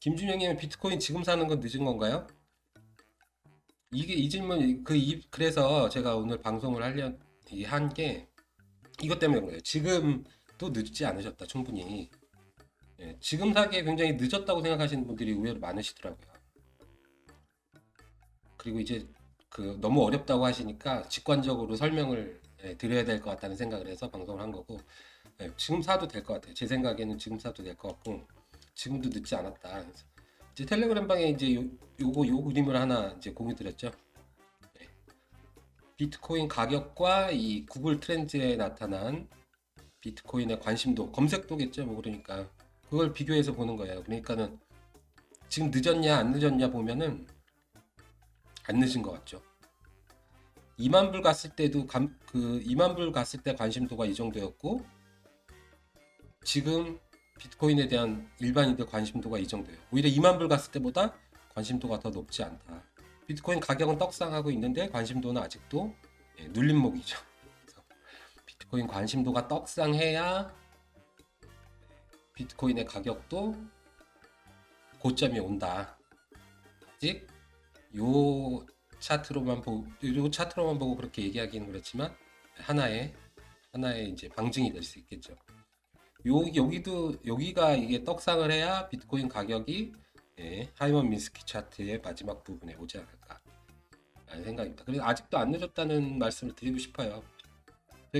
김준영님은 비트코인 지금 사는 건 늦은 건가요? 이게 이 질문 그 이- 그래서 제가 오늘 방송을 하려 한게 이것 때문에 그래요. 지금도 늦지 않으셨다 충분히. 예, 지금 사기에 굉장히 늦었다고 생각하시는 분들이 의외로 많으시더라고요. 그리고 이제 그 너무 어렵다고 하시니까 직관적으로 설명을 예, 드려야 될 것 같다는 생각을 해서 방송을 한 거고 예, 지금 사도 될 것 같아요. 제 생각에는 지금 사도 될 것 같고 지금도 늦지 않았다. 이제 텔레그램 방에 이제 요, 요거 요 그림을 하나 이제 공유 드렸죠. 네. 비트코인 가격과 이 구글 트렌드에 나타난 비트코인의 관심도 검색도겠죠. 뭐 그러니까 그걸 비교해서 보는 거예요. 그러니까는 지금 늦었냐 안 늦었냐 보면은 안 늦은 것 같죠. 2만 불 갔을 때도 감, 그 2만 불 갔을 때 관심도가 이 정도였고 지금 비트코인에 대한 일반인들 관심도가 이 정도예요. 오히려 2만 불 갔을 때보다 관심도가 더 높지 않다. 비트코인 가격은 떡상하고 있는데 관심도는 아직도 예, 눌림목이죠. 비트코인 관심도가 떡상해야 비트코인의 가격도 고점이 온다. 아직 요 차트로만 보고 요 차트로만 보고 그렇게 얘기하기는 그렇지만 하나의 하나의 이제 방증이 될 수 있겠죠. 요 여기도 여기가 이게 떡상을 해야 비트코인 가격이 예, 하이먼 민스키 차트의 마지막 부분에 오지 않을까 라는 생각입니다. 그래서 아직도 안 늦었다는 말씀을 드리고 싶어요.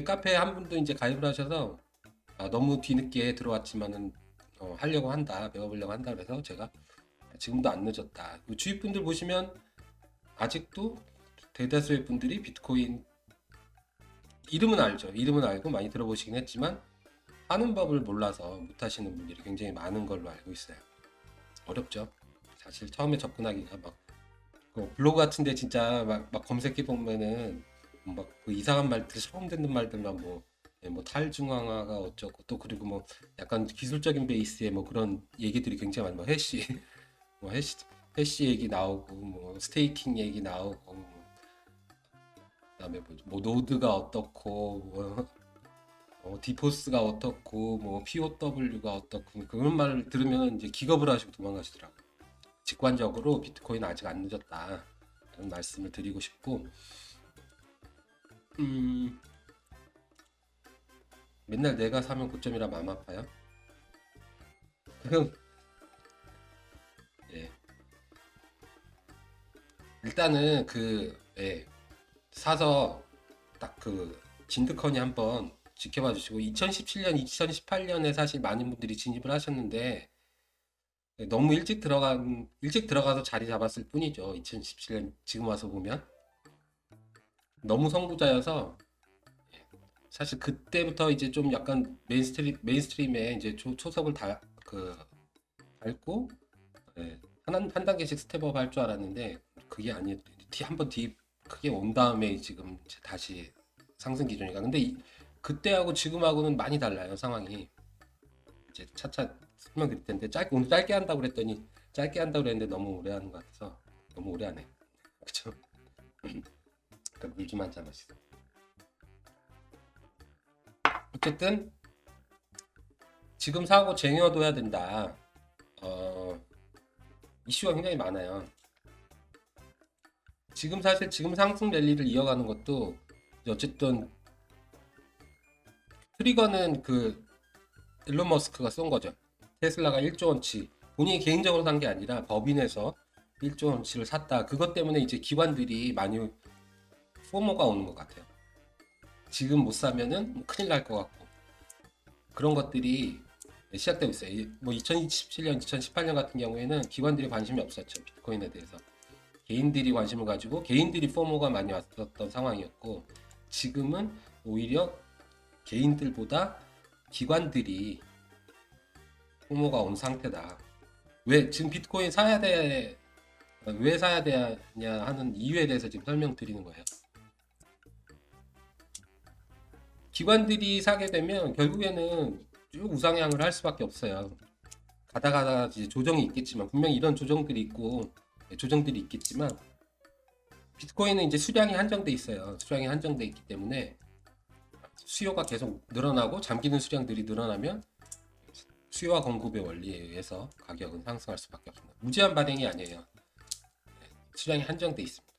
카페에 한 분도 이제 가입을 하셔서 아, 너무 뒤늦게 들어왔지만은 어, 하려고 한다, 배워보려고 한다 그래서 제가 지금도 안 늦었다. 그 주위 분들 보시면 아직도 대다수의 분들이 비트코인 이름은 알죠. 이름은 알고 많이 들어보시긴 했지만 하는 법을 몰라서 못하시는 분들이 굉장히 많은 걸로 알고 있어요. 어렵죠. 사실 처음에 접근하기가 막그 블로그 같은데 진짜 막, 막 검색해 보면은 막 그 이상한 말들 처음 듣는 말들만 뭐, 예, 뭐 탈중앙화가 어쩌고 또 그리고 뭐 약간 기술적인 베이스의 뭐 그런 얘기들이 굉장히 많아요. 뭐 해시 뭐 해시 해시 얘기 나오고 뭐 스테이킹 얘기 나오고 뭐 그다음에 뭐, 뭐 노드가 어떻고 뭐 어, 디포스가 어떻고 뭐 POW가 어떻고 그런 말을 들으면 이제 기겁을 하시고 도망가시더라고요. 직관적으로 비트코인 아직 안 늦었다. 라는 말씀을 드리고 싶고 음 맨날 내가 사면 고점이라 마음 아파요. 예 일단은 그 예, 사서 딱 그 진드컨이 한번 지켜봐 주시고 2017년, 2018년에 사실 많은 분들이 진입을 하셨는데 네, 너무 일찍 들어간 일찍 들어가서 자리 잡았을 뿐이죠. 2017년 지금 와서 보면 너무 선구자여서 예, 사실 그때부터 이제 좀 약간 메인스트림 메인스트림에 이제 초, 초석을 다그 밟고 예, 한, 한 단계씩 스텝업 할 줄 알았는데 그게 아니 한번 뒤 크게 온 다음에 지금 다시 상승 기준이가 근데 이- 그때하고 지금하고는 많이 달라요 상황이. 이제 차차 설명드릴 텐데 짧게 오늘 짧게 한다고 그랬더니 짧게 한다고 그랬는데 너무 오래 하는 것 같아서 너무 오래 하네. 그쵸? 그러니까 물좀 한잔 마시죠 어쨌든 지금 사고 쟁여둬야 된다 어 이슈가 굉장히 많아요 지금 사실 지금 상승 랠리를 이어가는 것도 어쨌든 트리거는 그 일론 머스크가 쏜 거죠. 테슬라가 1조 원치 본인이 개인적으로 산 게 아니라 법인에서 1조 원치를 샀다. 그것 때문에 이제 기관들이 많이 포모가 오는 것 같아요. 지금 못 사면은 뭐 큰일 날 것 같고 그런 것들이 시작되고 있어요. 이- 뭐 2017년, 2018년 같은 경우에는 기관들이 관심이 없었죠. 비트코인에 대해서. 개인들이 관심을 가지고 개인들이 포모가 많이 왔었던 상황이었고 지금은 오히려 개인들보다 기관들이 포모가 온 상태다. 왜 지금 비트코인 사야 돼? 왜 사야 되냐 하는 이유에 대해서 지금 설명드리는 거예요. 기관들이 사게 되면 결국에는 쭉 우상향을 할 수밖에 없어요. 가다 가다 이제 조정이 있겠지만 분명히 이런 조정들이 있고 네, 조정들이 있겠지만 비트코인은 이제 수량이 한정돼 있어요. 수량이 한정돼 있기 때문에 수요가 계속 늘어나고 잠기는 수량들이 늘어나면 수요와 공급의 원리에 의해서 가격은 상승할 수밖에 없습니다. 무제한 발행이 아니에요. 네, 수량이 한정돼 있습니다.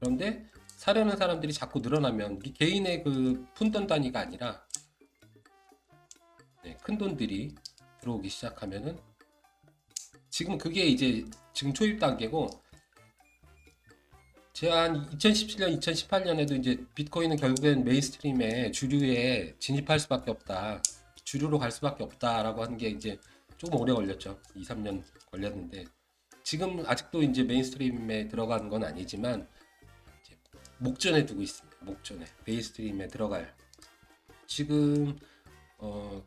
그런데 사려는 사람들이 자꾸 늘어나면 이 개인의 그 푼돈 단위가 아니라 네, 큰 돈들이 들어오기 시작하면은 지금 그게 이제 지금 초입 단계고 제가 한 2017년, 2018년에도 이제 비트코인은 결국엔 메인스트림에 주류에 진입할 수밖에 없다. 주류로 갈 수밖에 없다라고 하는 게 이제 조금 오래 걸렸죠. 2, 3년 걸렸는데 지금 아직도 이제 메인스트림에 들어가는 건 아니지만 목전에 두고 있습니다. 목전에 메인스트림에 들어갈 지금 어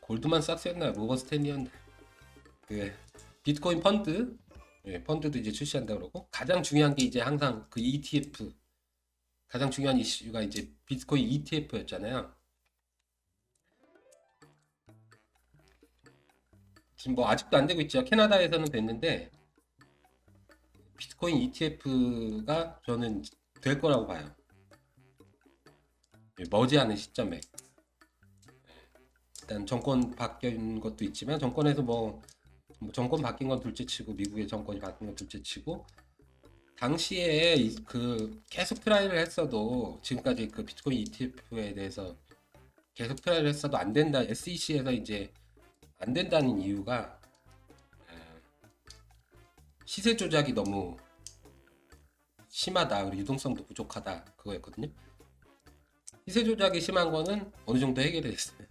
골드만 삭스였나요? 모건 스탠리였나? 그 비트코인 펀드 예, 펀드도 이제 출시한다 그러고 가장 중요한 게 이제 항상 그 ETF 가장 중요한 이슈가 이제 비트코인 ETF였잖아요. 지금 뭐 아직도 안 되고 있죠. 캐나다에서는 됐는데 비트코인 ETF가 저는 될 거라고 봐요. 예, 머지않은 시점에 일단 정권 바뀐 것도 있지만 정권에서 뭐, 뭐 정권 바뀐 건 둘째치고 미국의 정권이 바뀐 건 둘째치고 당시에 이- 그 계속 트라이를 했어도 지금까지 그 비트코인 ETF에 대해서 계속 트라이를 했어도 안 된다 SEC에서 이제 안 된다는 이유가 에, 시세 조작이 너무 심하다 그리고 유동성도 부족하다 그거였거든요. 시세 조작이 심한 거는 어느 정도 해결이 됐어요.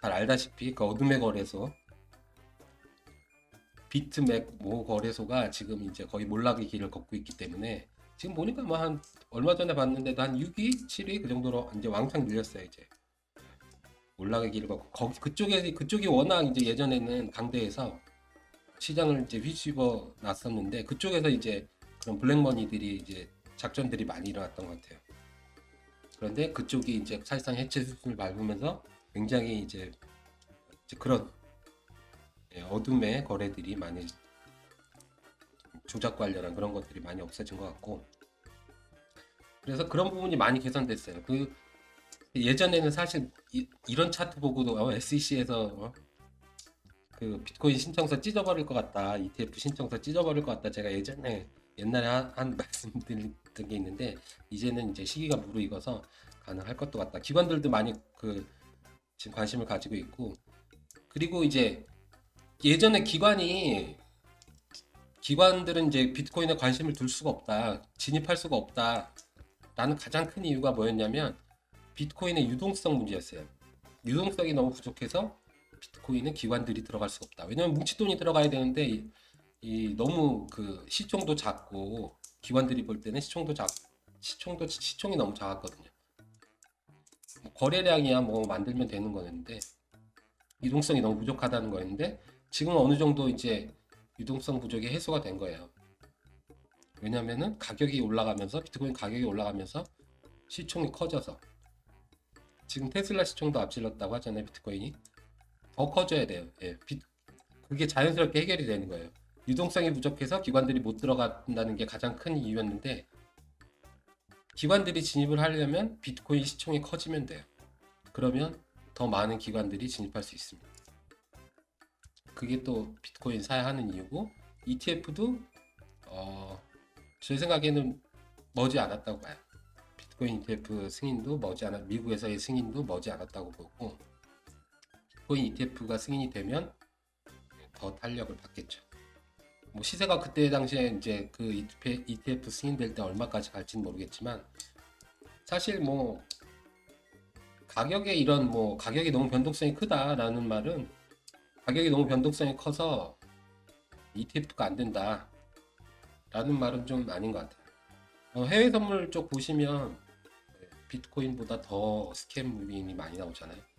잘 알다시피 그 어둠의 거래소 비트맥 모 거래소가 지금 이제 거의 몰락의 길을 걷고 있기 때문에 지금 보니까 뭐 한 얼마 전에 봤는데도 한 6위, 7위 그 정도로 이제 왕창 밀렸어요 이제 몰락의 길을 걷고 거기 그쪽에 그쪽이 워낙 이제 예전에는 강대에서 시장을 이제 휘집어 놨었는데 그쪽에서 이제 그런 블랙머니들이 이제 작전들이 많이 일어났던 것 같아요. 그런데 그쪽이 이제 사실상 해체 수순을 밟으면서 굉장히 이제, 이제 그런 예, 어둠의 거래들이 많이 조작 관련한 그런 것들이 많이 없어진 것 같고 그래서 그런 부분이 많이 개선됐어요. 그 예전에는 사실 이, 런 차트 보고도 어, SEC에서 어, 그 비트코인 신청서 찢어버릴 것 같다, ETF 신청서 찢어버릴 것 같다. 제가 예전에 옛날에 한, 한 말씀드렸던 게 있는데 이제는 이제 시기가 무르익어서 가능할 것도 같다. 기관들도 많이 그 지금 관심을 가지고 있고 그리고 이제 예전에 기관이 기관들은 이제 비트코인에 관심을 둘 수가 없다, 진입할 수가 없다 라는 가장 큰 이유가 뭐였냐면 비트코인의 유동성 문제였어요. 유동성이 너무 부족해서 비트코인은 기관들이 들어갈 수가 없다. 왜냐면 뭉치돈이 들어가야 되는데 이, 이 너무 그 시총도 작고 기관들이 볼 때는 시총도 작 시총도 시총이 너무 작았거든요. 뭐 거래량이야 뭐 만들면 되는 거였는데 유동성이 너무 부족하다는 거였는데 지금 어느 정도 이제 유동성 부족이 해소가 된 거예요. 왜냐면은 가격이 올라가면서 비트코인 가격이 올라가면서 시총이 커져서 지금 테슬라 시총도 앞질렀다고 하잖아요 비트코인이 더 커져야 돼요. 예, 비- 그게 자연스럽게 해결이 되는 거예요. 유동성이 부족해서 기관들이 못 들어간다는 게 가장 큰 이유였는데 기관들이 진입을 하려면 비트코인 시총이 커지면 돼요. 그러면 더 많은 기관들이 진입할 수 있습니다. 그게 또 비트코인 사야 하는 이유고 ETF도 어, 제 생각에는 머지 않았다고 봐요. 비트코인 ETF 승인도 머지 않았 미국에서의 승인도 머지 않았다고 보고 비트코인 ETF가 승인이 되면 더 탄력을 받겠죠. 뭐 시세가 그때 당시에 이제 그 ETF, ETF 승인될 때 얼마까지 갈지는 모르겠지만 사실 뭐 가격에 이런 뭐 가격이 너무 변동성이 크다라는 말은 가격이 너무 변동성이 커서 ETF가 안 된다 라는 말은 좀 아닌 것 같아요. 어, 해외 선물 쪽 보시면 네, 비트코인보다 더 스캠 무인이 많이 나오잖아요.